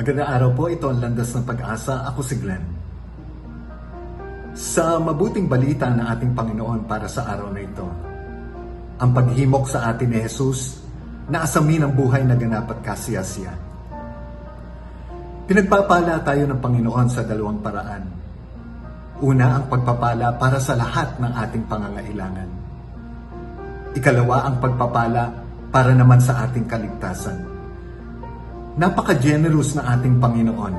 Magandang araw po, ito ang Landas ng Pag-asa. Ako si Glenn. Sa mabuting balita ng ating Panginoon para sa araw na ito, ang paghimok sa atin ni Jesus na asamin ang buhay na ganap at kasiyasiya. Pinagpapala tayo ng Panginoon sa dalawang paraan. Una, ang pagpapala para sa lahat ng ating pangangailangan. Ikalawa, ang pagpapala para naman sa ating kaligtasan. Napaka-generous na ating Panginoon.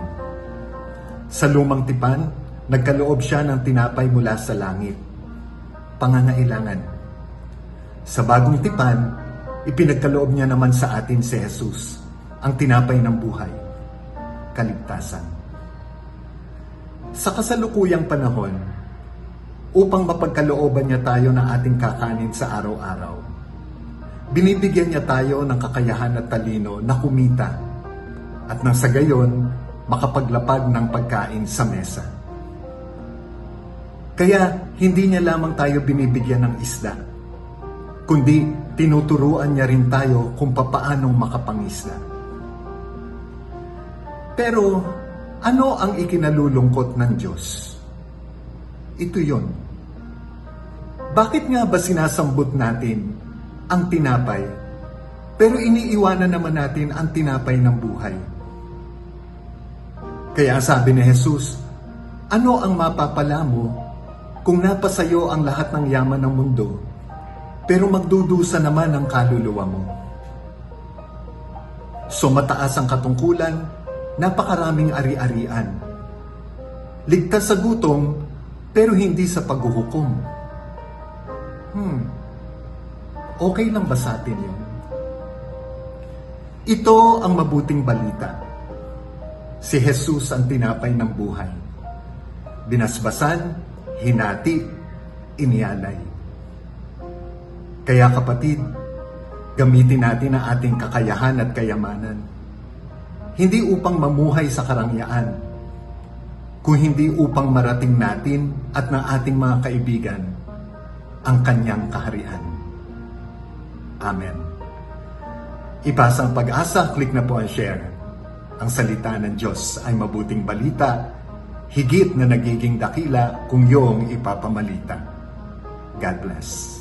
Sa lumang tipan, nagkaloob siya ng tinapay mula sa langit. Pangangailangan. Sa bagong tipan, ipinagkaloob niya naman sa atin si Jesus, ang tinapay ng buhay, kaligtasan. Sa kasalukuyang panahon, upang mapagkalooban niya tayo ng ating kakanin sa araw-araw, binibigyan niya tayo ng kakayahan at talino na kumita at nang sa gayon, makapaglapag ng pagkain sa mesa. Kaya hindi niya lamang tayo binibigyan ng isda, kundi tinuturuan niya rin tayo kung papaanong makapangisda. Pero ano ang ikinalulungkot ng Diyos? Ito yon. Bakit nga ba sinasambot natin ang tinapay, pero iniiwanan naman natin ang tinapay ng buhay? Kaya sabi ni Jesus, ano ang mapapala mo kung napasayo ang lahat ng yaman ng mundo, pero magdudusa naman ang kaluluwa mo? So mataas ang katungkulan, napakaraming ari-arian. Ligtas sa gutom, pero hindi sa paghuhukom. Hmm, okay lang ba sa atin yun? Ito ang mabuting balita. Si Jesus ang tinapay ng buhay. Binasbasan, hinati, inialay. Kaya kapatid, gamitin natin ang ating kakayahan at kayamanan. Hindi upang mamuhay sa karangyaan, kung hindi upang marating natin at ng ating mga kaibigan ang kanyang kaharian. Amen. Ipasa ang pag-asa, click na po ang share. Ang salita ng Diyos ay mabuting balita, higit na nagiging dakila kung iyong ipapamalita. God bless.